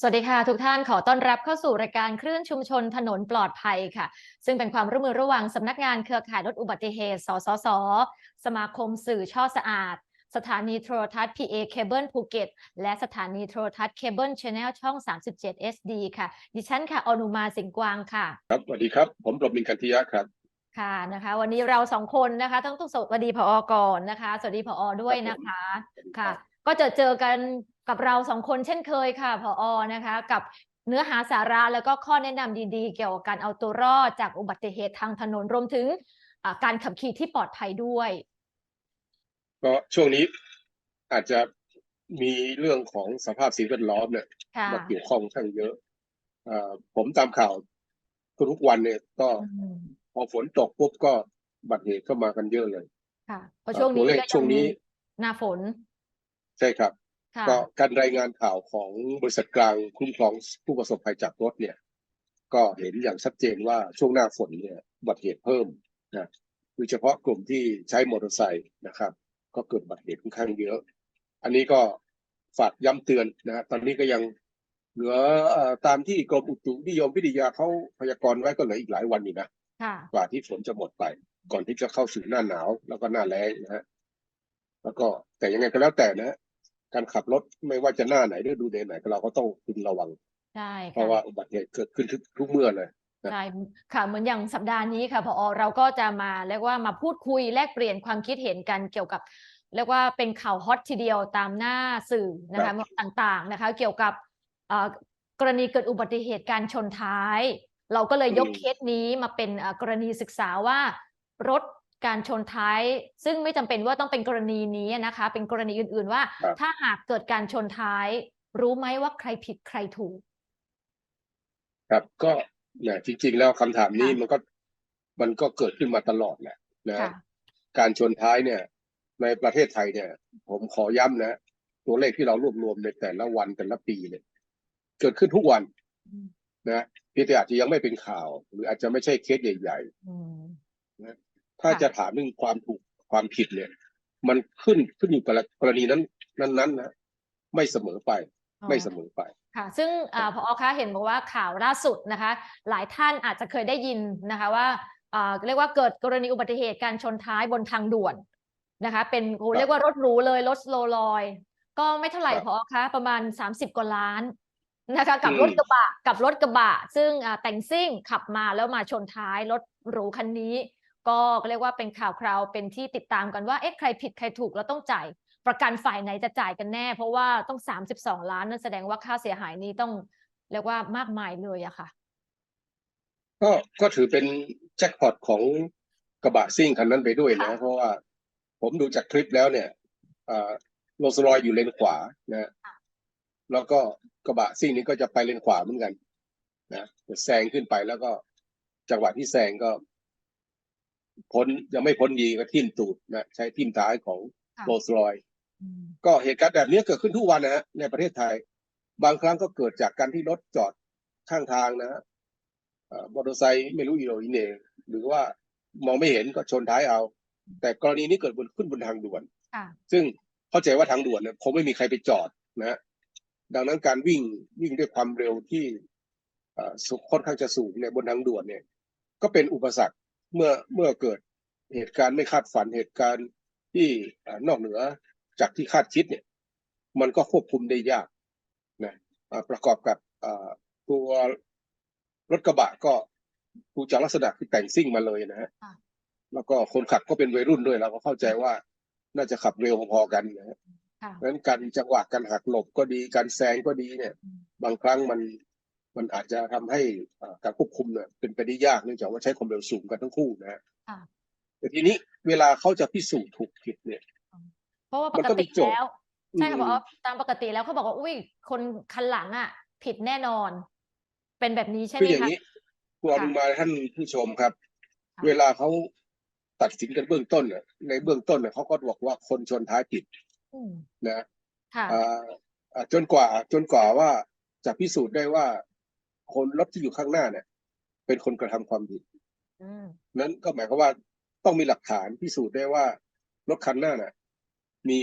สวัสดีค่ะ ทุกท่านขอต้อนรับเข้าสู่รายการคลื่นชุมชนถนนปลอดภัยค่ะ ซึ่งเป็นความร่วมมือระหว่างสำนักงานเครือข่ายลดอุบัติเหตุ สสส สมาคมสื่อช่อสะอาด สถานีโทรทัศน์ PA เคเบิลภูเก็ตและสถานีโทรทัศน์เคเบิลชแนลช่อง 37 SD ค่ะ ดิฉันค่ะ อนุมาสิงห์กวางค่ะ ครับสวัสดีครับ ผมรบมินกันทิยะครับ ค่ะนะคะ วันนี้เราสองคนนะคะต้องต้องสวัสดีผอก่อนนะคะ สวัสดีผอด้วยนะคะค่ะ ก็จะเจอกันกับเราสองคนเช่นเคยค่ะผอนะคะ กับเนื้อหาสาระแล้วก็ข้อแนะนำดีๆ เกี่ยวกับการเอาตัวรอดจากอุบัติเหตุทางถนนรวมถึงอ่าการขับขี่ที่ปลอดภัยด้วย ก็ช่วงนี้อาจจะมีเรื่องของสภาพสิ่งแวดล้อมเนี่ยค่ะมาเกี่ยวข้องค่อนข้างเยอะเอ่อผมตามข่าวทุกๆวันเนี่ยก็อืมพอฝนตกปุ๊บก็อุบัติเหตุเข้ามากันเยอะเลย ค่ะเพราะช่วงนี้ตัวเลขก็ช่วงนี้หน้าฝน ใช่ครับ ค่ะก็การรายงานข่าวของบริษัทกลางคุ้มครองผู้ประสบภัยจากรถเนี่ย ก็เห็นอย่างชัดเจนว่าช่วงหน้าฝนเนี่ยอุบัติเหตุเพิ่มนะโดยเฉพาะกลุ่มที่ใช้มอเตอร์ไซค์นะครับ ก็เกิดอุบัติเหตุค่อนข้างเยอะ อันนี้ก็ฝากย้ำเตือนนะฮะตอนนี้ก็ยังเหลือเอ่อตามที่กรมอุตุนิยมวิทยาเขาพยากรณ์ไว้ก็เหลืออีกหลายวันอยู่นะ ค่ะ กว่าที่ฝนจะหมดไป ก่อนที่จะเข้าสู่หน้าหนาวแล้วก็หน้าแล้งนะฮะแล้วก็แต่ยังไงก็แล้วแต่นะฮะ การขับรถไม่ว่าจะหน้าไหนหรือดูเดนไหนก็เราก็ต้องพึงระวัง ใช่เพค่ะราะว่าอุบัติเหตุเกิดขึ้นทุกทุกเมื่อเลย ใช่ค่ะเหมือนอย่างสัปดาห์นี้ค่ะพอเราก็จะมาเรียกว่ามาพูดคุยแลกเปลี่ยนความคิดเห็นกันเกี่ยวกับ เรียกว่าเป็นข่าวฮอตทีเดียวตามหน้าสื่อนะคะต่างๆนะคะ เกี่ยวกับเอ่อกรณีเกิดอุบัติเหตุการชนท้าย เราก็เลยยกอืมเคสนี้มาเป็นเอ่อกรณีศึกษาว่ารถ การชนท้าย ซึ่งไม่จำเป็นว่าต้องเป็นกรณีนี้นะคะ เป็นกรณีอื่น ๆ ว่าครับถ้าหากเกิดการชนท้าย รู้ไหมว่าใครผิดใครถูก ครับก็เนี่ยจริง ๆ แล้วคำถามนี้ค่ะมันก็มันก็เกิดขึ้นมาตลอดแหละนะค่ะการชนท้ายเนี่ย ในประเทศไทยเนี่ย ผมขอย้ำนะ ตัวเลขที่เรารวบรวมในแต่ละวันแต่ละปีเนี่ย เกิดขึ้นทุกวันอืมนะเพียงแต่อาจจะยังไม่เป็นข่าว หรืออาจจะไม่ใช่เคสใหญ่อืมๆ ถ้าค่ะจะถามเรื่องความถูกความผิดเนี่ย มันขึ้นขึ้นอยู่กับกรณีนั้นนั้นๆนะไม่เสมอไปไม่เสมอไปค่ะ ซึ่งอ่าพอคะเห็นบอกว่าข่าวล่าสุดนะคะ หลายท่านอาจจะเคยได้ยินนะคะว่าอ่าเรียกว่าเกิดกรณีอุบัติเหตุการชนท้ายบนทางด่วนนะคะ เป็นโอ้ครับเรียกว่ารถหรูเลยรถโลลอย ก็ไม่เท่าไหร่ครับพอคะประมาณ 30 กว่าล้านนะคะกับอืมรถกระบะกับรถกระบะ ซึ่งอ่าแต่งซิ่งขับมาแล้วมาชนท้ายรถหรูคันนี้ ก็เรียกว่าเป็นข่าวคราวเป็นที่ติดตามกันว่าเอ๊ะใครผิดใครถูกแล้วต้องจ่ายประกันฝ่ายไหนจะจ่ายกันแน่ เพราะว่าต้อง 32 ล้านนั่นแสดงว่าค่าเสียหายนี้ต้องเรียกว่ามากมายเลยอะค่ะ ก็ก็ถือเป็นแจ็คพอตของกระบะซิ่งคันนั้นไปด้วยนะค่ะเพราะว่าผมดูจากคลิปแล้วเนี่ยโรสรอยอยู่เลนขวานะค่ะแล้วก็กระบะซิ่งนี้ก็จะไปเลนขวาเหมือนกัน นะแซงขึ้นไปแล้วก็จังหวะที่แซงก็ พ้นยังไม่พ้นดีก็ทิ่มตูดนะใช้ทิ่มท้ายของค่ะโรสรอยอืมก็เหตุการณ์แบบนี้เกิดขึ้นทุกวันนะฮะในประเทศไทย บางครั้งก็เกิดจากการที่รถจอดข้างทางนะฮะเอ่อมอเตอร์ไซค์ไม่รู้อีโหนอีเหน่หรือว่ามองไม่เห็นก็ชนท้ายเอา แต่กรณีนี้เกิดบนขึ้นบนทางด่วนค่ะซึ่งเข้าใจว่าทางด่วนเนี่ยคงไม่มีใครไปจอดนะฮะดังนั้นการวิ่งวิ่งด้วยความเร็วที่เอ่อสูงค่อนข้างจะสูงเนี่ยบนทางด่วนเนี่ย ก็เป็นอุปสรรค เมื่อเมื่อเกิดเหตุการณ์ไม่คาดฝันเหตุการณ์ที่เอ่อนอกเหนือจากที่คาดคิดเนี่ย มันก็ควบคุมได้ยากนะอ่าประกอบกับอ่าตัวรถกระบะก็ดูจากลักษณะคือแต่งซิ่งมาเลยนะฮะค่ะแล้วก็คนขับก็เป็นวัยรุ่นด้วยเราก็เข้าใจว่าน่าจะขับเร็วพอๆกันนะฮะค่ะเพราะฉะนั้นการจังหวะการหักหลบก็ดีการแซงก็ดีเนี่ยอืมบางครั้งมัน มันอาจจะทำให้อ่าการควบคุมเนี่ยเป็นไปได้ยากเนื่องจากว่าใช้ความเร็วสูงกันทั้งคู่นะฮะค่ะแต่ทีนี้เวลาเขาจะพิสูจน์ถูกผิดเนี่ย เพราะว่าปมันกก็มีติโจทย์แล้วใช่ค่ะอืมเพราะว่าตามปกติแล้วเขาบอกว่าอุ้ยคนคันหลังอะ ผิดแน่นอน เป็นแบบนี้ใช่ไหคืมออย่างคะนี้คุณอนุมาท่านผู้ชมครับค่ะเวลาเขาตัดสินกันเบื้องต้นเนี่ยในเบื้องต้นเนี่ยเขาก็บอกว่าคนชนท้ายผิดอืมนะค่ะอ่าอ่าจนกว่าจนกว่าว่าจะพิสูจน์ได้ว่า คนรถที่อยู่ข้างหน้าเนี่ย เป็นคนกระทำความผิดอืมนั้นก็หมายความว่าต้องมีหลักฐานพิสูจน์ได้ว่ารถคันหน้าน่ะ มี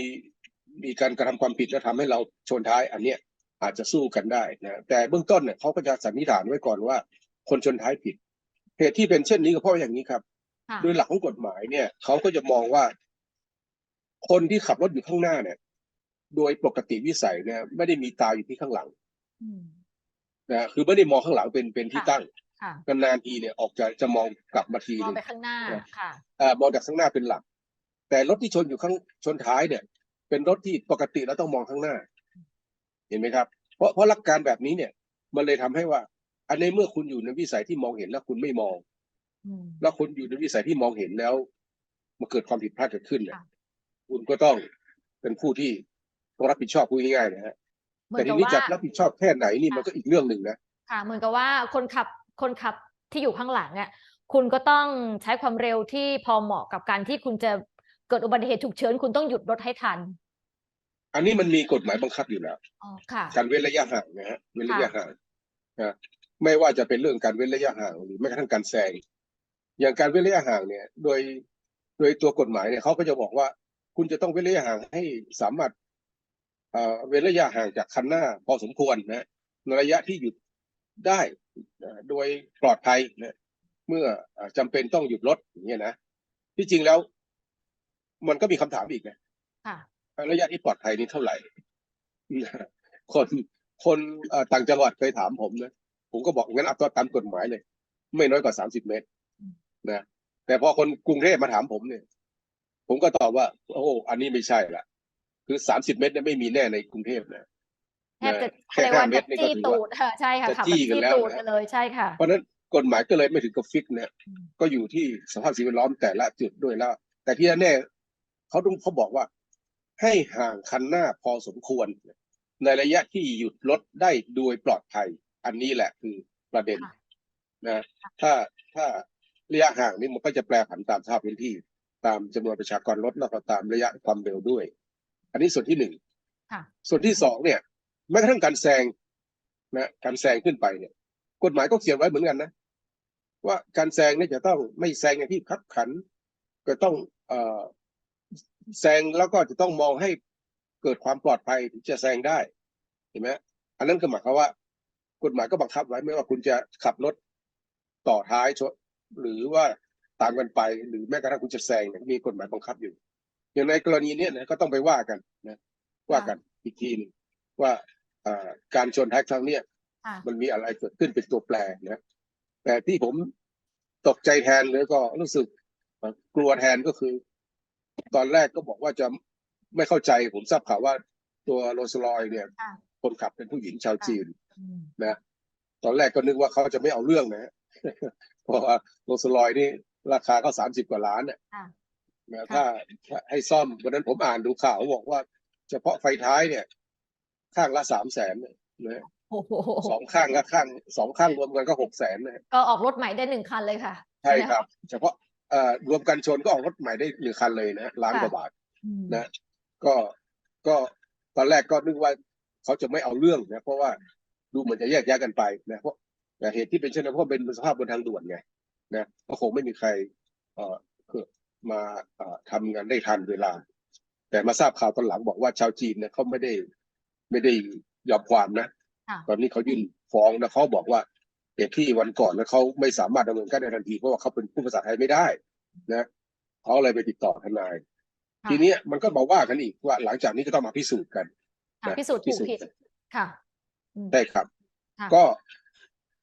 มีการกระทำความผิดแล้วทำให้เราชนท้าย อันเนี้ยอาจจะสู้กันได้นะแต่เบื้องต้นเนี่ยเขาก็จะสันนิษฐานไว้ก่อนว่า คนชนท้ายผิดเหตุที่เป็นเช่นนี้ก็เพราะอย่างนี้ครับค่ะโดยหลักของกฎหมายเนี่ยเขาก็จะมองว่า คนที่ขับรถอยู่ข้างหน้าเนี่ย โดยปกติวิสัยเนี่ยไม่ได้มีตาอยู่ที่ข้างหลังอืม นะคือไม่ได้มองข้างหลังเป็นเป็นที่ค่ะตั้งค่ะนานๆทีเนี่ยออกจะจะมองกลับมาทีมหองนึงไปข้างหน้าค่ะ เอ่อมองจากข้างหน้าเป็นหลัก แต่รถที่ชนอยู่ข้างชนท้ายเนี่ย เป็นรถที่ปกติแล้วต้องมองข้างหน้า เห็นไหมครับ เพราะเพราะหลักการแบบนี้เนี่ย มันเลยทำให้ว่า อันในเมื่อคุณอยู่ในวิสัยที่มองเห็นแล้วคุณไม่มอง อืม แล้วคุณอยู่ในวิสัยที่มองเห็นแล้วมันเกิดความผิดพลาดเกิดขึ้นเนี่ยค่ะ คุณก็ต้องเป็นผู้ที่ต้องรับผิดชอบพูดง่ายๆนะฮะเหมือ แต่นทีกับนี้จะว่ารับผิดชอบแค่ไหนนี่มันก็อีกเรื่องหนึ่งนะค่ะ เหมือนกับว่าคนขับคนขับที่อยู่ข้างหลังเนี่ยคุณก็ต้องใช้ความเร็วที่พอเหมาะกับการที่คุณจะเกิดอุบัติเหตุฉุกเฉินคุณต้องหยุดรถให้ทัน อันนี้มันมีกฎหมายบังคับอยู่แล้วอ๋อค่ะการเว้นระยะห่างนะฮะเว้นระยะค่ะห่างนะไม่ว่าจะเป็นเรื่องการเว้นระยะห่างหรือแม้กระทั่งการแซงอย่างการเว้นระยะห่างเนี่ย โดยโดยตัวกฎหมายเนี่ยเขาก็จะบอกว่า คุณจะต้องเว้นระยะห่างให้สามารถ เอ่อเว้นระยะห่างจากคันหน้าพอสมควรนะในระยะที่หยุดได้นะโดยปลอดภัยนะเมื่อเอ่อจำเป็นต้องหยุดรถอย่างเงี้ยนะที่จริงแล้ว มันก็มีคำถามอีกนะค่ะระยะที่ปลอดภัยนี่เท่าไหร่ คนคนเอ่อต่างจังหวัดเคยถามผมนะผมก็บอกงั้นเอาตัวตามกฎหมายเลย ไม่น้อยกว่าสามสิบเมตรอืมนะแต่พอคนกรุงเทพมาถามผมเนี่ย ผมก็ตอบว่า โอ้โหอันนี้ไม่ใช่ละ คือสามสิบเมตรเนี่ยไม่มีแน่ในกรุงเทพนะแทบจะแค่เรียกว่าห้าเมจะตรนี่ก็จี้ถือตูว่าดค่ะใช่ค่ะจะขับจี้แบบกันจี้แล้วตูดนะกันเลยใช่ค่ะ เพราะฉะนั้นกฎหมายก็เลยไม่ถึงกับฟิกเนี่ยอืมก็อยู่ที่สภาพสิ่งแวดล้อมแต่ละจุดด้วยแล้ว แต่ที่แน่ๆเขาต้องเขาบอกว่า ให้ห่างคันหน้าพอสมควร ในระยะที่หยุดรถได้โดยปลอดภัย อันนี้แหละคือประเด็นค่ะนะถ้าถ้าระยะห่างนี่มันก็จะแปรผันตามสภาพพื้นที่ ตามจำนวนประชากรรถแล้วก็ตามระยะความเร็วด้วย อันนี้ส่วนที่หนึ่งค่ะส่วนที่สองเนี่ยแม้กระทั่งการแซงนะการแซงขึ้นไปเนี่ย กฎหมายก็เขียนไว้เหมือนกันนะ ว่าการแซงเนี่ยจะต้องไม่แซงในที่คับขัน ก็ต้องเอ่อแซงแล้วก็จะต้องมองให้เกิดความปลอดภัยถึงจะแซงได้เห็นไหมอันนั้นก็หมายความว่า กฎหมายก็บังคับไว้ไม่ว่าคุณจะขับรถต่อท้ายชนหรือว่าตามกันไป หรือแม้กระทั่งคุณจะแซงเนี่ยมีกฎหมายบังคับอยู่ อย่างในกรณีเนี้ยนะก็ต้องไปว่ากันนะว่ากันอีกทีหนึงว่าเอ่อการชนท้ายครั้งเนี้ยค่ะมันมีอะไรเกิดขึ้นเป็นตัวแปรนะแต่ที่ผมตกใจแทนเลยก็รู้สึกเอ่อกลัวแทนก็คือ ตอนแรกก็บอกว่าจะไม่เข้าใจผมทราบข่าวว่าตัวโรลสลอยเนี่ยค่ะคนขับเป็นผู้หญิงชาวจีนอืมนะตอนแรกก็นึกว่าเขาจะไม่เอาเรื่องนะฮะเพราะว่าโรลสลอยนี่ราคาก็สามสิบกว่าล้านเนี่ยค่ะ นะถ้าถ้าให้ซ่อมวันนั้นผมอ่านดูข่าวเขาบอกว่า เฉพาะไฟท้ายเนี่ย ข้างละสามแสนเนี่ยนะโอ้โหสองข้างก็ข้างสองข้างรวมกันก็หกแสนนะก็ออกรถใหม่ได้หนึ่งคันเลยค่ะ ใช่ครับ เฉพาะเอ่อรวมกันชนก็ออกรถใหม่ได้หนึ่งคันเลยนะล้านกว่าบาทอืมนะ ก็ก็ตอนแรกก็นึกว่าเขาจะไม่เอาเรื่องนะเพราะว่าดูเหมือนจะแยกแยะกันไปนะเพราะแต่เหตุที่เป็นเช่นนั้นเพราะเป็นสภาพบนทางด่วนไงนะก็คงไม่มีใครเอ่อเกิด มาเอ่อทำงานได้ทันเวลา แต่มาทราบข่าวตอนหลังบอกว่าชาวจีนเนี่ยเขาไม่ได้ไม่ได้ยอมความนะค่ะตอนนี้เขายื่นฟ้องนะเขาบอกว่าเหตุที่วันก่อนนะเขาไม่สามารถดำเนินการได้ทันทีเพราะว่าเขาเป็นผู้ภาษาไทยไม่ได้ นะเขาเลยไปติดต่อทนายค่ะทีเนี้ยมันก็มาว่ากันอีกว่าหลังจากนี้ก็ต้องมาพิสูจน์กันค่ะนะพิสูจน์ถูกผิดกันค่ะอืมได้ครับค่ะก็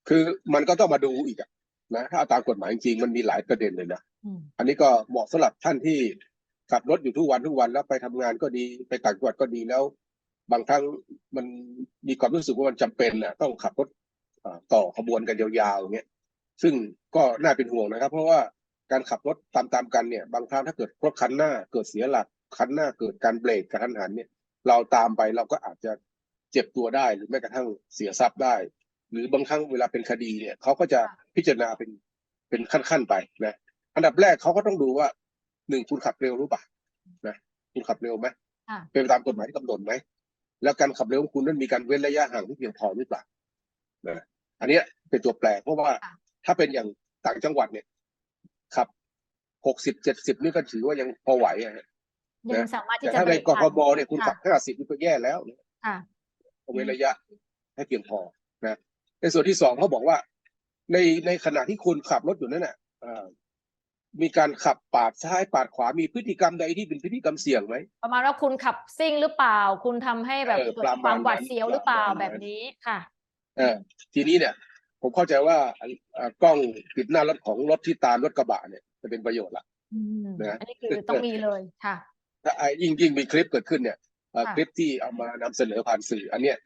คือมันก็ต้องมาดูอีกอะนะถ้าเอาตามกฎหมายจริงๆมันมีหลายประเด็นเลยนะ อันนี้ก็เหมาะสำหรับท่านที่ขับรถอยู่ทุกวันทุกวันแล้วไปทำงานก็ดีไปต่างจังหวัดก็ดีแล้ว บางครั้งมันมีความรู้สึกว่ามันจำเป็นน่ะต้องขับรถต่อขบวนกันยาวๆอย่างเงี้ยซึ่งก็น่าเป็นห่วงนะครับ เพราะว่าการขับรถตามๆกันเนี่ย บางครั้งถ้าเกิดรถคันหน้าเกิดเสียหลักคันหน้าเกิดการเบรกกระทันหันเนี่ย เราตามไปเราก็อาจจะเจ็บตัวได้หรือแม้กระทั่งเสียทรัพย์ได้ หรือบางครั้งเวลาเป็นคดีเนี่ยเขาก็จะพิจารณาเป็นเป็นขั้นๆไปนะ อันดับแรกเขาก็ต้องดูว่าหนึ่งคุณขับเร็วหรือเปล่านะคุณขับเร็วไหมค่ะเป็นไปตามกฎหมายที่กำหนดไหมแล้วการขับเร็วของคุณนั้นมีการเว้นระยะห่างที่เพียงพอหรือเปล่านะอันเนี้ยเป็นตัวแปรเพราะว่าค่ะถ้าเป็นอย่างต่างจังหวัดเนี่ยขับหกสิบเจ็ดสิบนี่ก็ถือว่ายังพอไหวอะฮะยังสามารถที่แต่จะถ้าในเบรกทัทมเนี่ยคุณขับห้าสิบนี่ก็แย่แล้วนะค่ะโอเว้นระยะให้เพียงพอนะในส่วนที่สองเขาบอกว่า ในในขณะที่คุณขับรถอยู่นั้นน่ะเอ่อ มีการขับปาดซ้ายปาดขวามีพฤติกรรมใดที่เป็นพฤติกรรมเสี่ยงไหม ประมาณว่าคุณขับซิ่งหรือเปล่า คุณทำให้แบบเออเกิดประคมาณวามหวาดนั้นเสียวหรือเปล่าประมาณแบบนั้นนี้ค่ะเออทีนี้เนี่ย ผมเข้าใจว่าเอ่อกล้องติดหน้ารถของรถที่ตามรถกระบะเนี่ยจะเป็นประโยชน์ละอืมนะอันนี้คือต้องมีเลยค่ะ ถ้าไอ้ยิ่งยิ่งมีคลิปเกิดขึ้นเนี่ยเอ่อค่ะคลิปที่เอามานำเสนอผ่านสื่อ อันเนี้ย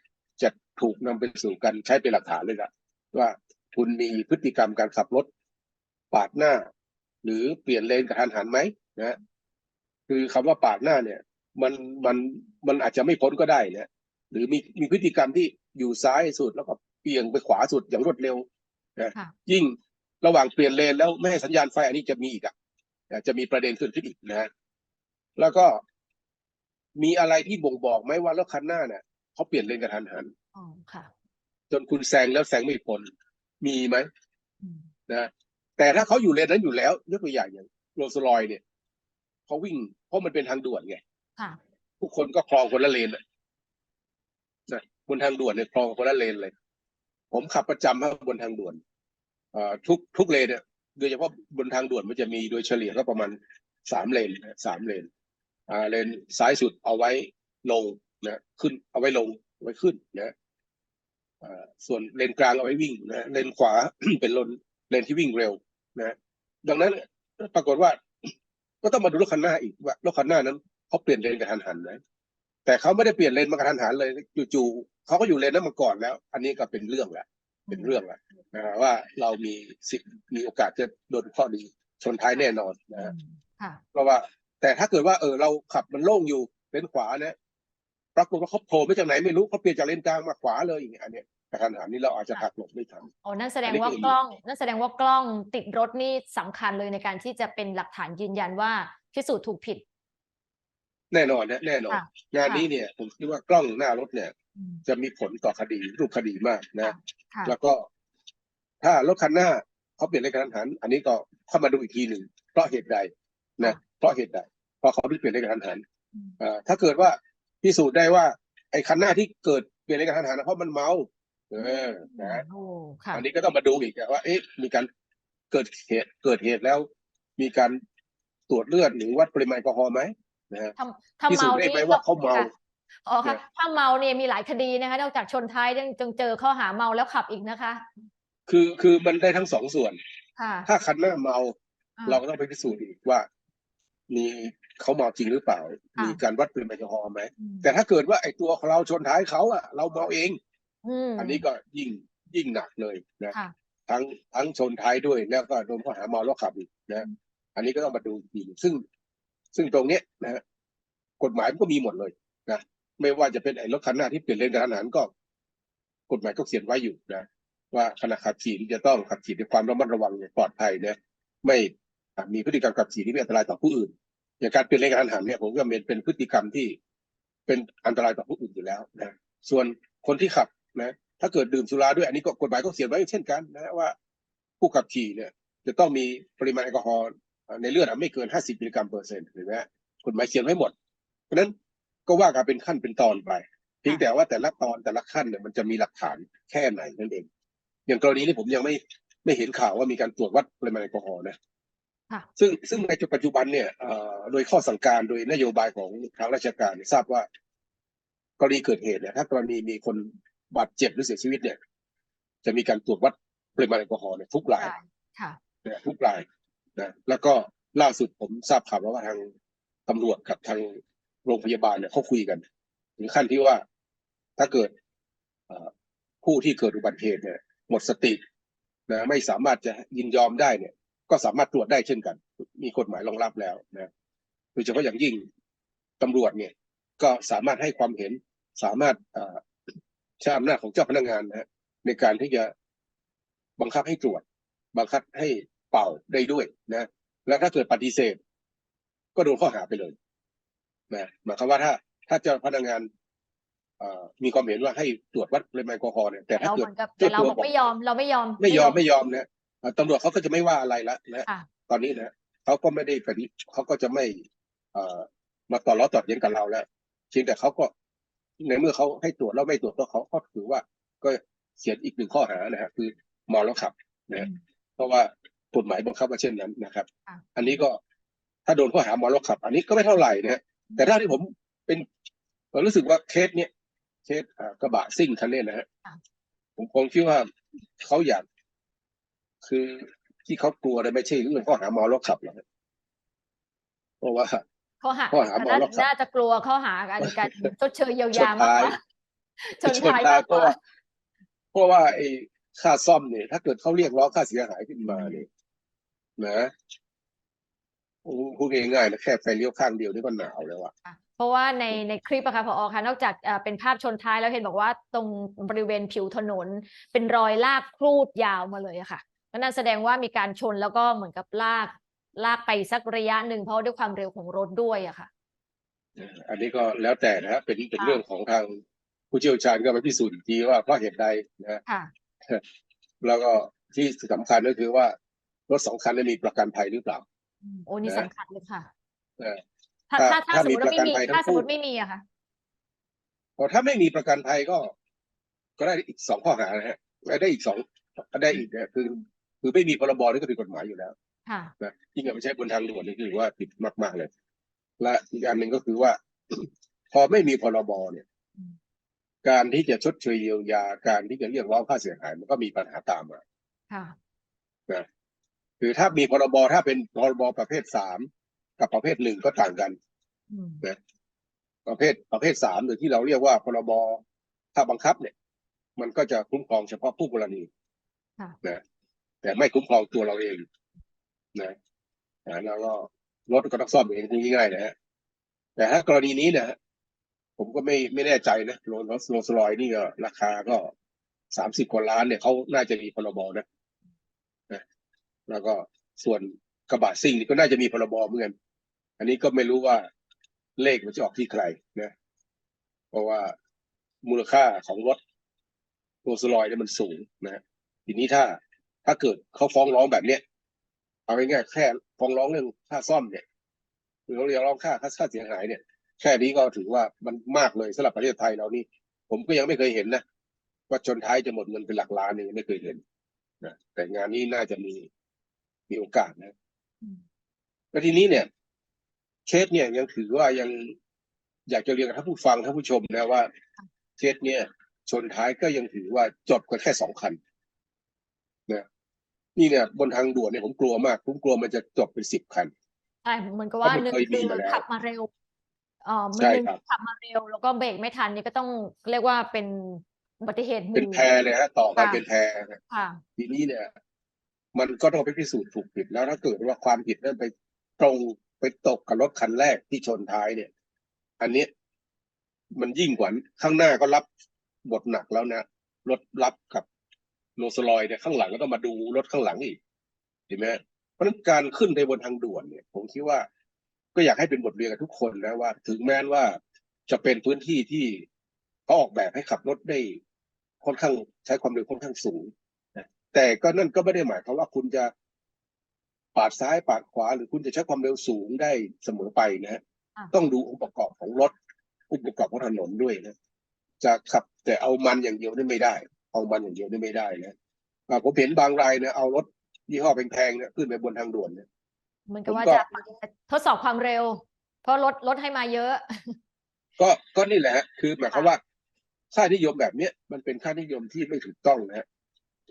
จะถูกนำไปสู่การใช้เป็นหลักฐานเลยละว่าคุณมีพฤติกรรมการขับรถปาดหน้า หรือเปลี่ยนเลนกระทันหันไหมนะคือคำว่าปาดหน้าเนี่ย มันมันมันอาจจะไม่พ้นก็ได้นะหรือมีมีพฤติกรรมที่อยู่ซ้ายสุดแล้วก็เปลี่ยนไปขวาสุดอย่างรวดเร็วนะค่ะยิ่งระหว่างเปลี่ยนเลนแล้วไม่ให้สัญญาณไฟอันนี้จะมีอีกอะอะจะมีประเด็นขึ้นขึ้นอีกนะแล้วก็มีอะไรที่บ่งบอกไหมว่ารถคันหน้าเนี่ยเขาเปลี่ยนเลนกระทันหันอ๋อค่ะ จนคุณแซงแล้วแซงไม่พ้นมีไหมอืมนะ แต่ถ้าเขาอยู่เลนนั้นอยู่แล้ว ยกตัวอย่างอย่างโรลส์รอยซ์เนี่ยเขาวิ่ง เพราะมันเป็นทางด่วนไงค่ะ ทุกคนก็คลองคนละเลนอะนะบนทางด่วนเนี่ยคลองคนละเลนเลย ผมขับประจำครับบนทางด่วนเอ่อทุกทุกเลนเนี่ยโดยเฉพาะบนทางด่วนมันจะมีโดยเฉลี่ยก็ประมาณสามเลนนะสามเลน อ่าเลนซ้ายสุดเอาไว้ลงนะขึ้นเอาไว้ลงเอาไว้ขึ้นนะอ่าส่วนเลนกลางเอาไว้วิ่งนะเลนขวาเป็นเลนเลนที่วิ่งเร็ว นะดังนั้นปรากฏว่าก็ต้องมาดูรถคันหน้าอีกว่ารถคันหน้านั้นเขาเปลี่ยนเลนกระทันหันไหมแต่เขาไม่ได้เปลี่ยนเลนมากระทันหันเลยจู่ๆเขาก็อยู่เลนนั้นมาก่อนแล้ว อันนี้ก็เป็นเรื่องแหละเป็นเรื่องแหละนะว่าเรามีสิทธิ์มีโอกาสจะโดนข้อดีชนท้ายแน่นอนนะอืมค่ะเพราะว่า แต่ถ้าเกิดว่าเออเราขับมันโล่งอยู่เลนขวาเนี่ยปรากฏว่าเขาโผล่มาจากไหนไม่รู้เขาเปลี่ยนจากเลนกลางมาขวาเลยอย่างเงี้ยอันเนี้ย กระทันหันนี่เราอาจจะหักหลบไม่ทันอ๋อนั่นแสดงอันนี้ว่าคือกล้อง นั่นแสดงว่ากล้องติดรถนี่สำคัญเลยในการที่จะเป็นหลักฐานยืนยันว่าพิสูจน์ถูกผิด แน่นอนนะแน่นอนค่ะงานนี้เนี่ยผมคิดว่ากล้องหน้ารถเนี่ยอืมจะมีผลต่อคดีรูปคดีมากนะค่ะแล้วก็ ถ้ารถคันหน้าเขาเปลี่ยนเลนกระทันหัน อันนี้ก็เข้ามาดูอีกทีหนึ่งเพราะเหตุใดนะเพราะเหตุใดเพราะเขาเปลี่ยนเลนกระทันหันอืมเอ่อถ้าเกิดว่าพิสูจน์ได้ว่า ไอ้คันหน้าที่เกิดเปลี่ยนเลนกระทันหันนะเพราะมันเมา เออนะโอ้ค่ะ อันนี้ก็ต้องมาดูอีกอะว่า เอ๊ะ มีการเกิดเหตุเกิดเหตุแล้ว มีการตรวจเลือดหรือวัดปริมาณแอลกอฮอล์ไหมนะฮะถ้าถ้าพิสูจเมาน์ได้นี่ไหมว่าเขาเมา ค่ะอ๋อค่ะเนี่ยถ้าเมาเนี่ยมีหลายคดีนะคะนอกจากชนท้ายยังจงเจอข้อหาเมาแล้วขับอีกนะคะคือคือมันได้ทั้งสองส่วน ค่ะถ้าคันหน้าเมา อ่า เราก็ต้องไปพิสูจน์อีกว่า มีเขาเมาจริงหรือเปล่า ค่ะ มีการวัดปริมาณแอลกอฮอล์ไหม อืมแต่ถ้าเกิดว่าไอ้ตัวของเราชนท้ายเขาอะเราเมาเอง อืมอันนี้ก็ยิ่งยิ่งหนักเลยนะค่ะทั้งทั้งชนท้ายด้วยแล้วก็โดนข้อหาเมาแล้วขับอีกนะ อันนี้ก็ต้องมาดูอีกทีหนึ่งซึ่ง ซึ่งตรงเนี้ยนะฮะกฎหมายมันก็มีหมดเลยนะไม่ว่าจะเป็นไอ้รถคันหน้าที่เปลี่ยนเลนกระทันหันก็ กฎหมายก็เขียนไว้อยู่นะว่าขณะขับขี่ที่จะต้องขับขี่ด้วยความระมัดระวังอย่างปลอดภัยนะไม่อะมีพฤติกรรมขับขี่ที่เป็นอันตรายต่อผู้อื่นอย่างการเปลี่ยนเลนกระทันหันเนี่ยผมก็เป็นเป็นพฤติกรรมที่เป็นอันตรายต่อผู้อื่นอยู่แล้วนะส่วนคนที่ขับ นะถ้าเกิดดื่มสุราด้วยอันนี้ก็กฎหมายก็เขียนไว้เช่นกันนะว่า ผู้ขับขี่เนี่ย จะต้องมีปริมาณแอลกอฮอล์ในเลือดอะไม่เกิน 50มิลลิกรัมเปอร์เซ็นต์เห็นไหมฮะกฎหมายเขียนไว้หมด เพราะฉะนั้นก็ว่ากันเป็นขั้นเป็นตอนไปเพียงแต่ว่าแต่ละตอนแต่ละขั้นเนี่ยมันจะมีหลักฐานแค่ไหนนั่นเอง อย่างกรณีนี้ผมยังไม่ไม่เห็นข่าวว่ามีการตรวจวัดปริมาณแอลกอฮอล์นะค่ะซึ่งซึ่งในปัจจุบันเนี่ยเอ่อโดยข้อสั่งการโดยนโยบายของทางราชการเนี่ยทราบว่ากรณีเกิดเหตุเนี่ยถ้ากรณีมีคน บาดเจ็บหรือเสียชีวิตเนี่ย จะมีการตรวจวัดปริมาณแอลกอฮอล์เนี่ยทุกรายค่ะนะทุกรายนะแล้วก็ล่าสุดผมทราบข่าวว่าทางตำรวจกับทางโรงพยาบาลเนี่ยเขาคุยกันถึงขั้นที่ว่าถ้าเกิดเอ่อผู้ที่เกิดอุบัติเหตุเนี่ย หมดสตินะไม่สามารถจะยินยอมได้เนี่ย ก็สามารถตรวจได้เช่นกัน มีกฎหมายรองรับแล้วนะโดยเฉพาะอย่างยิ่งตำรวจเนี่ย ก็สามารถให้ความเห็นสามารถเอ่อ ใช้อำนาจของเจ้าพนักงานนะฮะในการที่จะบังคับให้ตรวจ บังคับให้เป่าได้ด้วยนะ แล้วถ้าเกิดปฏิเสธ ก็โดนข้อหาไปเลยนะหมายความว่าถ้า ถ้าเจ้าพนักงานเอ่อมีความเห็นว่าให้ตรวจวัดปริมาณแอลกอฮอล์เนี่ยแต่ถ้าเราเกิเหดมือนกับเจ้าแต่เราตัวบอกบอกไม่ยอมเราไม่ยอม ไม่ยอมไม่ยอมนะเอ่อตำรวจเขาก็จะไม่ว่าอะไรละนะค่ะตอนนี้นะเขาก็ไม่ได้ปฏิเขาก็จะไม่เอ่อมาต่อล้อต่อเถียงกับเราแล้วเพียงแต่เขาก็ ในเมื่อเขาให้ตรวจแล้วไม่ตรวจก็เขาก็ถือว่า ก็เสียอีกหนึ่งข้อหานะฮะคือเมาแล้วขับนะฮะเพราะว่ากฎหมายบังคับว่าเช่นนั้นนะครับค่ะอันนี้ก็ถ้าโดนข้อหาเมาแล้วขับ อันนี้ก็ไม่เท่าไหร่นะฮะแต่ถ้าที่ผมเป็นผมรู้สึกว่าเคสเนี้ยเคสอ่ากระบะซิ่งคันเนี้ยนะฮะค่ะผมคงคิดว่าเขาอยาก คือที่เขากลัวเนี่ยไม่ใช่เรื่องข้อหาเมาแล้วขับหรอกฮะเพราะว่า ข้อหาข้อหาเมาน่าแล้วขับน่าจะกลัวข้อหาการการชดเชยเยียวยาชนมากท้ายกว่าชนชนท้ายท้ายมากเพกราะว่าว่าเพราะว่าไอ้ค่าซ่อมเนี่ย ถ้าเกิดเขาเรียกร้องค่าเสียหายขึ้นมาเนี่ยนะโอ้พูดง่ายๆนะแค่ไฟเลี้ยวข้างเดียวนี่ก็หนาวแล้วอะค่ะเพราะว่าในในคลิปอะค่ะพอคะนอกจากเอ่อเป็นภาพชนท้ายแล้วเห็นบอกว่าตรงบริเวณผิวถนน เป็นรอยลากครูดยาวมาเลยอะค่ะก็นั่นแสดงว่ามีการชนแล้วก็เหมือนกับลาก ลากไปสักระยะหนึ่งเพราะด้วยความเร็วของรถด้วยอะค่ะ อันนี้ก็แล้วแต่นะฮะเป็นเป็นค่ะเรื่องของทางผู้เชี่ยวชาญก็ไปพิสูจน์อีกทีว่าเพราะเหตุใดนะฮะค่ะ แล้วก็ที่สำคัญก็คือว่ารถสองคันนั้นมีประกันภัยหรือเปล่าอืมโอ้นี่นะสำคัญเลยค่ะ เออถ้าถ้าถ้าถ้าถ้าสมมีมติว่าไม่มีประกันภัยทั้งถ้าสมมคู่ติไม่มีอะค่ะพอถ้าไม่มีประกันภัยก็ ก็ได้อีกสองข้อหานะฮะได้อีกสองได้อีกเนี่ยคือ คือไม่มีพรบนี่ก็ผิดกฎหมายอยู่แล้ว ค่ะนะยิ่งเอาไปใช้บนทางด่วนนี่คือว่าผิดมาก ๆเลย และอีกอันหนึ่งก็คือว่า พอไม่มีพรบเนี่ยอืมการที่จะชดเชยเยียวยาการที่จะเรียกร้องค่าเสียหาย มันก็มีปัญหาตามมาค่ะนะคือถ้ามีพรบถ้าเป็นพรบประเภทสามกับประเภทหนึ่งก็ต่างกันอืมประเภทประเภทสามหรือที่เราเรียกว่าพรบถ้าบังคับเนี่ย มันก็จะคุ้มครองเฉพาะผู้กรณีค่ะนะแต่ไม่คุ้มครองตัวเราเอง นะนะแล้วก็รถก็ต้องซ่อมเองง่ายๆนะฮะแต่ถ้ากรณีนี้นะฮะผมก็ไม่ไม่แน่ใจนะโรลส์โรสลอยนี่ก็ราคาก็สามสิบกว่าล้านเนี่ยเขาน่าจะมีพรบนะนะ แล้วก็ส่วนกระบะซิ่งนี่ก็น่าจะมีพรบเหมือนกันอันนี้ก็ไม่รู้ว่าเลขมันจะออกที่ใครนะ เพราะว่ามูลค่าของรถโรลส์รอยเนี่ยมันสูงนะฮะทีนี้ถ้าถ้าเกิดเขาฟ้องร้องแบบเนี้ย เอาง่ายๆแค่ฟ้องร้องเรื่องค่าซ่อมเนี่ยหรือเขาเรียกร้องค่าค่าเสียหายเนี่ย แค่นี้ก็ถือว่ามันมากเลยสำหรับประเทศไทยเรานี่ผมก็ยังไม่เคยเห็นนะว่าชนท้ายจะหมดเงินเป็นหลักล้านนี่ไม่เคยเห็นนะแต่งานนี้น่าจะมีมีโอกาสนะแล้วทีนี้เนี่ยเคสเนี่ยยังถือว่ายังอยากจะเรียนกับท่านผู้ฟังท่านผู้ชมนะว่าเคสเนี่ยชนท้ายก็ยังถือว่าจบกันแค่สองคันนะ นี่เนี่ยบนทางด่วนเนี่ยผมกลัวมากผมกลัวมันจะจบเป็นสิบคัน ใช่เหมือนกับว่าเพราะมันหนึ่งเคยมีคือมาแล้วขับมาเร็วเอ่อมันใช่หนึ่งครับขับมาเร็ว แล้วก็เบรกไม่ทันนี่ก็ต้องเรียกว่าเป็นอุบัติเหตุหเป็นมู่แพรเลยฮะ ต่อกันค่ะเป็นแพรนะค่ะทีนี้เนี่ย มันก็ต้องไปพิสูจน์ถูกผิดแล้วถ้าเกิดว่าความผิดนั้นไปตรงไปตกกับรถคันแรกที่ชนท้ายเนี่ย อันเนี้ยมันยิ่งกว่าข้างหน้าก็รับบทหนักแล้วนะรถรับกับ โรลสลอยเนี่ยข้างหลังก็ต้องมาดูรถข้างหลังอีกเห็นไหมเพราะฉะนั้นการขึ้นไปบนทางด่วนเนี่ย ผมคิดว่า ก็อยากให้เป็นบทเรียนกับทุกคนนะว่า ถึงแม้ว่าจะเป็นพื้นที่ที่เขาออกแบบให้ขับรถได้ค่อนข้างใช้ความเร็วค่อนข้างสูงนะแต่ก็นั่นก็ไม่ได้หมายความว่าคุณจะปาดซ้ายปาดขวา หรือคุณจะใช้ความเร็วสูงได้เสมอไปนะฮะอะต้องดูองค์ประกอบของรถองค์ประกอบของถนนด้วยนะจะขับแต่เอามันอย่างเดียวนี่ไม่ได้ เอามันอย่างเดียวนี่ไม่ได้นะอ่าผมเห็นบางรายเนี่ยเอารถยี่ห้อแพงๆเนี่ยขึ้นไปบนทางด่วนเนี่ยเหมือนกับผมว่าก็จะทดสอบความเร็ว เพราะรถรถให้มาเยอะ ก็ก็นี่แหละฮะคือหมายความว่าค่านิยมแบบเนี้ยมันเป็นค่านิยมที่ไม่ถูกต้องนะฮะ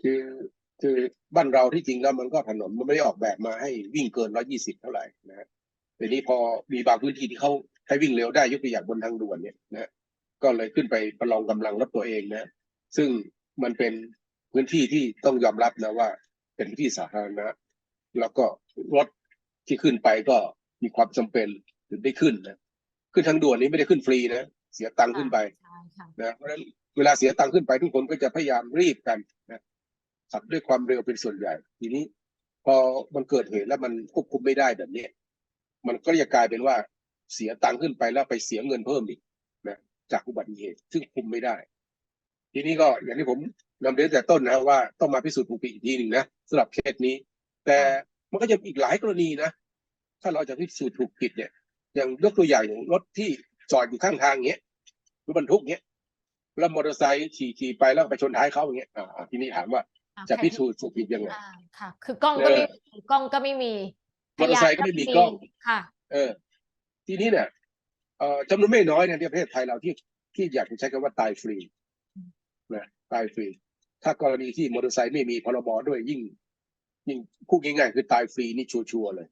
คือคือบ้านเราที่จริงแล้วมันก็ถนนมันไม่ได้ออกแบบมาให้วิ่งเกินร้อยี่สิบเท่าไหร่นะฮะทีนี้พอมีบางพื้นที่ที่เขาให้วิ่งเร็วได้ยกตัวอย่างบนทางด่วนเนี่ยนะฮะก็เลยขึ้นไปประลองกำลังรถตัวเองนะ ซึ่ง มันเป็นพื้นที่ที่ต้องยอมรับนะว่า เป็นพื้นที่สาธารณะ แล้วก็รถที่ขึ้นไปก็มีความจำเป็นถึงได้ขึ้นนะขึ้นทางด่วนนี้ไม่ได้ขึ้นฟรีนะเสียตังค์ขึ้นไปใช่ค่ะนะเพราะฉะนั้นเวลาเสียตังค์ขึ้นไปทุกคนก็จะพยายามรีบกันนะขับด้วยความเร็วเป็นส่วนใหญ่ ทีนี้ พอมันเกิดเหตุแล้วมันควบคุมไม่ได้แบบเนี้ยมันก็จะกลายเป็นว่าเสียตังค์ขึ้นไปแล้วไปเสียเงินเพิ่มอีกนะจากอุบัติเหตุซึ่งคุมไม่ได้ ทีนี้ก็อย่างที่ผมนำเรียนแต่ต้นนะว่าต้องมาพิสูจน์ถูกผิดอีกทีหนึ่งนะสำหรับเคสนี้ แต่มันก็จะมีอีกหลายกรณีนะ ถ้าเราจะพิสูจน์ถูกผิดเนี่ย อย่างยกตัวอย่างอย่างรถที่จอดอยู่ข้างทางเงี้ยรถบรรทุกเนี้ยแล้วมอเตอร์ไซค์ขี่ขี่ไปแล้วไปชนท้ายเขาอย่างเงี้ยอ่าอ่าทีนี้ถามว่าอ่จะใครพิสูจน์สุผิดยังไงอ่าค่ะ คือกล้องก็ไม่มีกล้องก็ไม่มีมอเตอร์ไซค์ก็ไม่มีกล้องค่ะ เออ ทีนี้เนี่ยเอ่อจำนวนไม่น้อยเนี่ยที่ประเทศไทยเราที่ที่อยากจะใช้คำว่าตายฟรี นะตายฟรี ถ้ากรณีที่มอเตอร์ไซค์ไม่มีพรบด้วยยิ่ง ยิ่งพูดง่ายๆคือตายฟรีนี่ชัวร์ๆเลย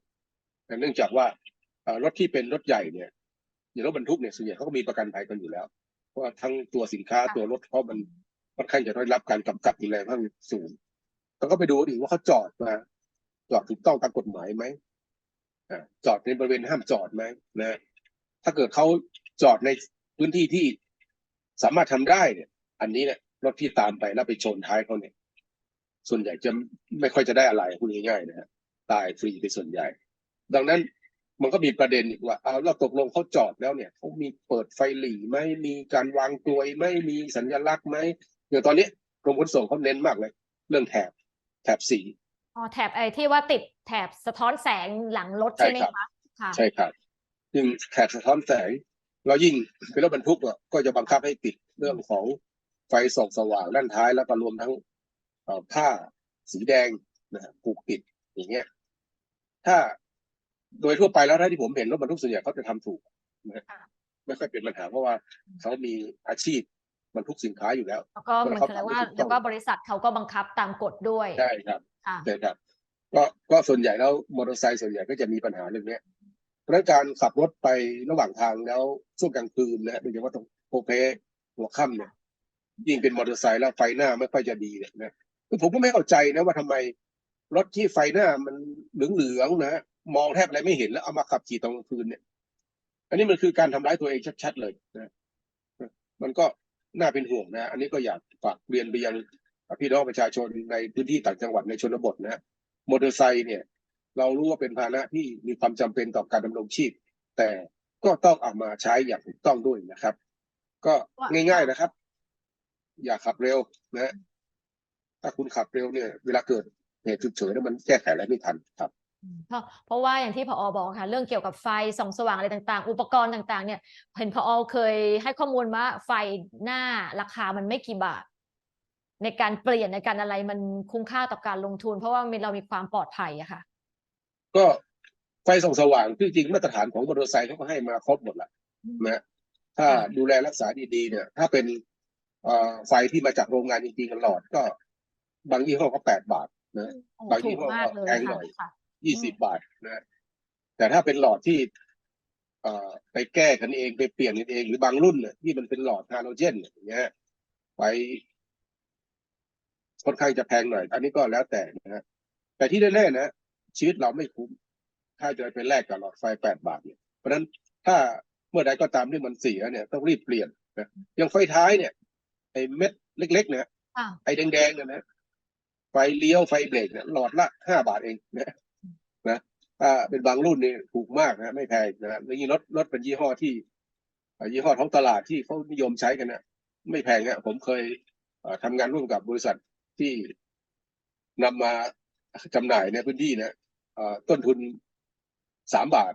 แต่เนื่องจากว่าเอ่อรถที่เป็นรถใหญ่เนี่ยอย่างรถบรรทุกเนี่ยส่วนใหญ่เขาก็มีประกันภัยกันอยู่แล้ว เพราะว่าทั้งตัวสินค้าค่ะตัวรถเพราะมันค่อนข้างจะได้รับการกำกับดูแลค่อนข้างสูงแล้วก็ไปดูดิว่าเขาจอดมาจอดถูกต้องตามกฎหมายไหมอ่าจอดในบริเวณห้ามจอดไหมนะถ้าเกิดเขาจอดในพื้นที่ที่สามารถทำได้เนี่ย อันนี้เนี่ย รถที่ตามไปแล้วไปชนท้ายเขาเนี่ย ส่วนใหญ่จะไม่ค่อยจะได้อะไรพูดง่ายๆนะฮะตายฟรีไปส่วนใหญ่ ดังนั้นมันก็มีประเด็นอีกว่าเอาเราตกลงเขาจอดแล้วเนี่ยเขามีเปิดไฟหลีไหมมีการวางกลวยไหม่มีสัญลักษณ์ไหมอย่างตอนนี้กรมขนส่งเขาเน้นมากเลย เรื่องแถบแถบสีอ๋อแถบไอ้ที่ว่าติดแถบสะท้อนแสงหลังรถใช่ใช่ไหมครับคะค่ะใช่ครับซึ่งแถบสะท้อนแสง เรายิ่งเป็นรถบรรทุกอะก็จะบังคับให้ติดเรื่องของ ไฟส่องสว่างด้านท้ายแล้วก็รวมทั้งเอ่อผ้าสีแดงนะฮะผูกติดอย่างเงี้ย ถ้าโดยทั่วไปแล้วถ้าที่ผมเห็นรถบรรทุกส่วนใหญ่เขาจะทำถูกนะฮะค่ะไม่ค่อยเป็นปัญหาเพราะว่าเขามีอาชีพบรรทุกสินค้าอยู่แล้ว แล้วก็เหมือนกับว่าเขาทำได้ถูกต้องแล้วก็บริษัทเขาก็บังคับตามกฎด้วยใช่ครับค่ะใช่ครับก็ก็ส่วนใหญ่แล้วมอเตอร์ไซค์ส่วนใหญ่ก็จะมีปัญหาเรื่องเนี้ยเพราะฉะนั้นการขับรถไประหว่างทางแล้วช่วงกลางคืนนะโดยเฉพาะตรงโพเพหัวค่ำเนี่ย ยิ่งเป็นมอเตอร์ไซค์แล้วไฟหน้าไม่ค่อยจะดีเนี่ยนะคือผมก็ไม่เข้าใจนะว่าทำไมรถที่ไฟหน้ามันเหลืองๆนะมองแทบอะไรไม่เห็นแล้วเอามาขับขี่ตอนกลางคืนเนี่ย อันนี้มันคือการทำร้ายตัวเองชัดๆเลยนะมันก็น่าเป็นห่วงนะ อันนี้ก็อยากฝากเรียนไปยังพี่น้องประชาชนในพื้นที่ต่างจังหวัดในชนบทนะมอเตอร์ไซค์เนี่ย เรารู้ว่าเป็นพาหนะที่มีความจำเป็นต่อการดำรงชีพ แต่ก็ต้องเอามาใช้อย่างถูกต้องด้วยนะครับ ก็ง่าย ๆนะครับ อย่าขับเร็วนะถ้าคุณขับเร็วเนี่ย เวลาเกิดเหตุฉุกเฉินแล้วมันแก้ไขอะไรไม่ทันครับอืมเพราะเพราะว่าอย่างที่พอบอกค่ะ เรื่องเกี่ยวกับไฟส่องสว่างอะไรต่างๆ อุปกรณ์ต่าง ๆ เนี่ย เห็นพอเคยให้ข้อมูลว่าไฟหน้าราคามันไม่กี่บาท ในการเปลี่ยนในการอะไรมันคุ้มค่าต่อการลงทุน เพราะว่ามีเรามีความปลอดภัยอะค่ะ ก็ไฟส่องสว่างที่จริงมาตรฐานของมอเตอร์ไซค์เขาก็ให้มาครบหมดละนะถ้าค่ะดูแลรักษาดีๆเนี่ย ถ้าเป็นเอ่อ ไฟที่มาจากโรงงานจริงๆกันหลอดก็ บางยี่ห้อก็แปดบาทนะโอ้บางถูยี่กห้อมากเลยแพงหน่ค่ะอยค่ะยี่สิบบาทนะแต่ถ้าเป็นหลอดที่เอ่อไปแก้กันเองไปเปลี่ยนกันเองหรือบางรุ่นเนี่ยที่มันเป็นหลอดฮาโลเจนเนี่ยอย่างเงี้ยไปค่อนข้างจะแพงหน่อย อันนี้ก็แล้วแต่นะฮะแต่ที่แน่ๆนะชีวิตเราไม่คุ้ม ถ้าจะไปแลกกับหลอดไฟแปดบาทเนี่ยเพราะฉะนั้นถ้าเมื่อใดก็ตามที่มันเสียเนี่ย ต้องรีบเปลี่ยนนะอย่างไฟท้ายเนี่ย ไอ้เม็ดเล็ก ๆ เนี่ยค่ะไอ้แดงๆเนี่ยนะไฟเลี้ยวไฟเบรกเนี่ยหลอดละห้าบาทเองนะนะถ้าเป็นบางรุ่นนี่ถูกมากนะไม่แพงนะแล้วยิ่งรถรถเป็นยี่ห้อที่เอ่อยี่ห้อท้องตลาดที่เขานิยมใช้กันนะไม่แพงนะผมเคยเอ่อทำงานร่วมกับบริษัทที่นำมาจำหน่ายในพื้นที่นะเอ่อต้นทุนสามบาท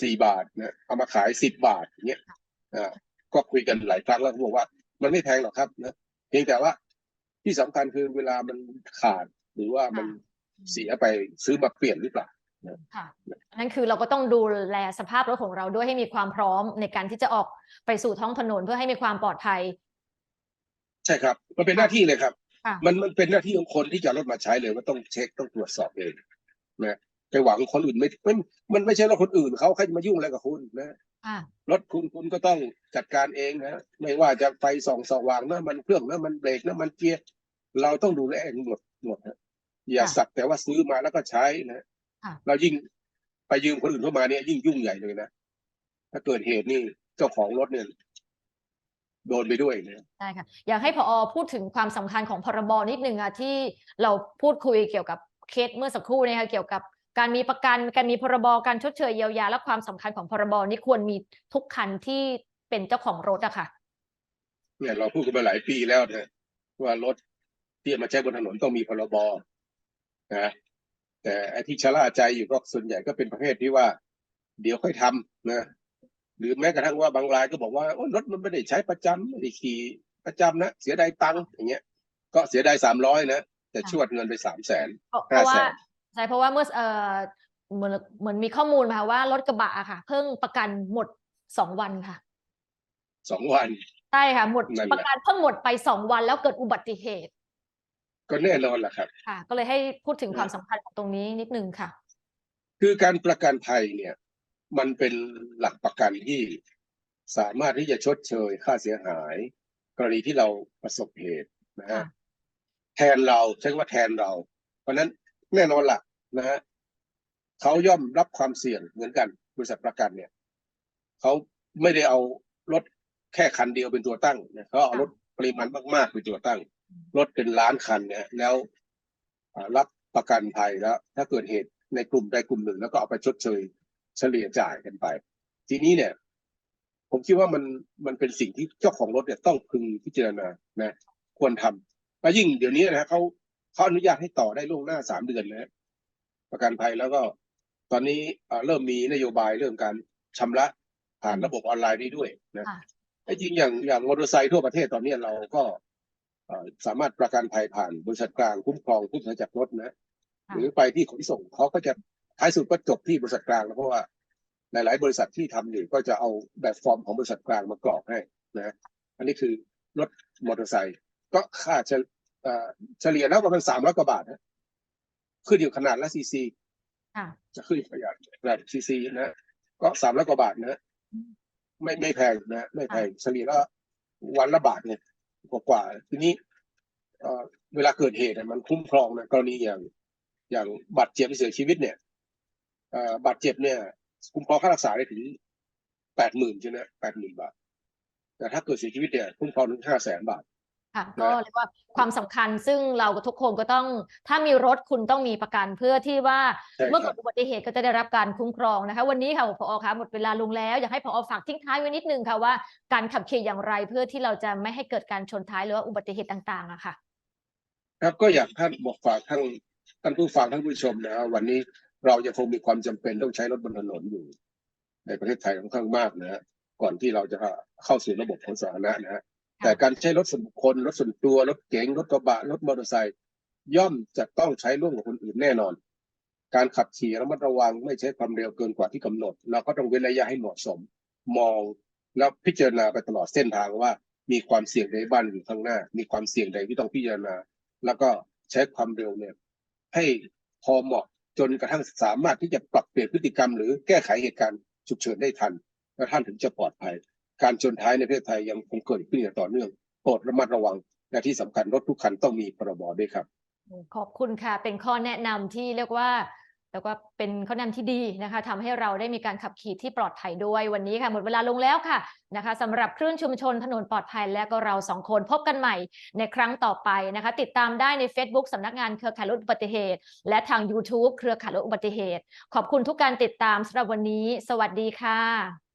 สี่บาทนะเอามาขายสิบบาทอย่างเงี้ยอ่าก็คุยกันหลายครั้งแล้วเขาบอกว่า มันไม่แพงหรอกครับนะเพียงแต่ว่าที่สำคัญคือเวลามันขาดหรือว่ามันเสียไปซื้อมาเปลี่ยนหรือเปล่าค่ะนั่นคือเราก็ต้องดูแลสภาพรถของเราด้วยให้มีความพร้อมในการที่จะออกไปสู่ท้องถนนเพื่อให้มีความปลอดภัย ใช่ครับมันเป็นหน้าที่เลยครับค่ะมันมันเป็นหน้าที่ของคนที่จะเอารถมาใช้เลยว่าต้องเช็คต้องตรวจสอบเองนะ ไปหวังคนอื่นไม่ไม่มันไม่ใช่รถคนอื่นเขาใครจะมายุ่งอะไรกับคุณนะค่ะรถคุณคุณก็ต้องจัดการเองนะไม่ว่าจะไฟส่องสว่างน้ำมันเครื่องน้ำมันเบรกน้ำมันเกียร์เราต้องดูแลเองหมดหมดนะอย่าค่ะสักแต่ว่าซื้อมาแล้วก็ใช้นะค่ะเรายิ่งไปยืมคนอื่นเข้ามาเนี่ยยิ่งยุ่งใหญ่เลยนะถ้าเกิดเหตุนี่เจ้าของรถเนี่ยโดนไปด้วยนะได้ค่ะ อยากให้พอพูดถึงความสำคัญของพรบนิดนึงอะที่เราพูดคุยเกี่ยวกับเคสเมื่อสักครู่เนะคะเกี่ยวกับ การมีประกันการมีพรบการชดเชยเยียวยาและความสำคัญของพรบนี้ควรมีทุกคันที่เป็นเจ้าของรถอะค่ะเนี่ยเราพูดกันมาหลายปีแล้วนะว่ารถที่จะมาใช้บนถนนต้องมีพรบนะแต่ไอ้ที่ชะล่าใจอยู่ก็ส่วนใหญ่ก็เป็นประเภทที่ว่า เดี๋ยวค่อยทำนะหรือแม้กระทั่งว่าบางรายก็บอกว่าโอ้ยรถมันไม่ได้ใช้ประจำไม่ได้ขี่ประจำนะเสียดายตังค์อย่างเงี้ย ก็เสียดายสามร้อยนะแต่ชวดเงินไปสามแสนเพราะเพห้าราะว่าแสน ใช่เพราะว่าเมื่อเอ่อเหมือนเหมือนมีข้อมูลมาว่ารถกระบะอะค่ะ เพิ่งประกันหมดสองวันค่ะสองวันใช่ค่ะ หมดนั่นแหละประกันเพิ่งหมดไปสองวันแล้วเกิดอุบัติเหตุ ก็แน่นอนแหละครับค่ะ ก็เลยให้พูดถึงนะความสำคัญของตรงนี้นิดนึงค่ะ คือการประกันภัยเนี่ย มันเป็นหลักประกันที่สามารถที่จะชดเชยค่าเสียหาย กรณีที่เราประสบเหตุนะฮะค่ะแทนเราใช้คำว่าแทนเรา เพราะฉะนั้นแน่นอนล่ะ นะฮะเขาย่อมรับความเสี่ยงเหมือนกัน บริษัทประกันเนี่ยเขาไม่ได้เอารถแค่คันเดียวเป็นตัวตั้งนะเขาเอารถปริมาณมากๆเป็นตัวตั้ง รถเป็นล้านคันเนี่ยแล้วรับประกันภัยแล้ว ถ้าเกิดเหตุในกลุ่มใดกลุ่มหนึ่ง แล้วก็เอาไปชดเชยเฉลี่ยจ่ายกันไป ทีนี้เนี่ย ผมคิดว่ามันมันเป็นสิ่งที่เจ้าของรถเนี่ยต้องพึงพิจารณานะ ควรทำแล้วยิ่งเดี๋ยวนี้นะเขาเขาอนุญาตให้ต่อได้ล่วงหน้าสามเดือนนะ ประกันภัยแล้วก็ ตอนนี้เอ่อเริ่มมีนโยบายเรื่องการชำระผ่านระบบออนไลน์ได้ด้วยนะค่ะไอ้จริงอย่างอย่างมอเตอร์ไซค์ทั่วประเทศตอนนี้เราก็เอ่อสามารถประกันภัยผ่านบริษัทกลางคุ้มครองผู้เสียหายจากรถนะค่ะหรือไปที่ขนส่งเขาก็จะท้ายสุดก็จบที่บริษัทกลางนะเพราะว่าหลาย ๆ บริษัทที่ทำอยู่ก็จะเอาแบบฟอร์มของบริษัทกลางมากรอกให้นะอันนี้คือรถมอเตอร์ไซค์ก็ค่าเฉลเอ่อเฉลี่ยแล้วประมาณสามร้อยกว่าบาทนะ ขึ้นอยู่ขนาดและซีซีค่ะจะขึ้นอยู่ขนาดขนาดซีซีนะก็สามร้อยกว่าบาทนะไม่ไม่แพงนะไม่แพงเฉลี่ยแล้ววันละบาทเนี่ยกว่ากว่าๆทีนี้เอ่อเวลาเกิดเหตุเนี่ยมันคุ้มครองนะกรณีอย่าง อย่างบาดเจ็บหรือเสียชีวิตเนี่ยเอ่อบาดเจ็บเนี่ยคุ้มครองค่ารักษาได้ถึงแปดหมื่นใช่ไหมแปดหมื่นบาท แต่ถ้าเกิดเสียชีวิตเนี่ยคุ้มครองถึงห้าแสนบาท ค่ะนะก็เรียกว่าความสำคัญซึ่งเราทุกคนก็ต้อง ถ้ามีรถคุณต้องมีประกันเพื่อที่ว่าใช่เมื่อคเกิรับดอุบัติเหตุก็จะได้รับการคุ้มครองนะคะ วันนี้ค่ะผอคะหมดเวลาลงแล้วอยากให้ผอฝากทิ้งท้ายไว้นิดนึงค่ะว่าการขับขี่อย่างไรเพื่อที่เราจะไม่ให้เกิดการชนท้ายหรือว่าอุบัติเหตุต่างๆอะค่ะ ครับก็อยากท่านบอกฝากท่านท่านผู้ฟังท่านผู้ชมนะฮะวันนี้เรายังคงมีความจำเป็นต้องใช้รถบนถนนอยู่ ในประเทศไทยค่อนข้างมากนะฮะก่อนที่เราจะเข้าสู่ระบบขนส่งสาธารณะนะฮะ แต่การใช้รถส่วนบุคคลรถส่วนตัวรถเก๋งรถกระบะรถมอเตอร์ไซค์ย่อมจะต้องใช้ร่วมกับคนอื่นแน่นอน การขับขี่ระมัดระวังไม่ใช้ความเร็วเกินกว่าที่กำหนด เราก็ต้องเว้นระยะให้เหมาะสม มองแล้วพิจารณาไปตลอดเส้นทางว่า มีความเสี่ยงใดบ้างอยู่ข้างหน้า มีความเสี่ยงใดที่ต้องพิจารณา แล้วก็ใช้ความเร็วเนี่ยให้พอเหมาะจนกระทั่งสามารถที่จะปรับเปลี่ยนพฤติกรรม หรือแก้ไขเหตุการณ์ฉุกเฉินได้ทัน แล้วท่านถึงจะปลอดภัย การชนท้ายในประเทศไทยยังคงเกิดขึ้นอย่างต่อเนื่องโปรดระมัดระวังและที่สำคัญรถทุกคันต้องมีพรบด้วยครับ ขอบคุณค่ะ เป็นข้อแนะนำที่เรียกว่าเรียกว่าเป็นข้อแนะนำที่ดีนะคะทำให้เราได้มีการขับขี่ที่ปลอดภัยด้วยวันนี้ค่ะ หมดเวลาลงแล้วค่ะนะคะสำหรับคลื่นชุมชนถนนปลอดภัยและก็เราสองคนพบกันใหม่ในครั้งต่อไปนะคะ ติดตามได้ใน Facebook สำนักงานเครือข่ายลดอุบัติเหตุ และทาง YouTube เครือข่ายลดอุบัติเหตุ ขอบคุณทุกการติดตามสำหรับวันนี้ สวัสดีค่ะ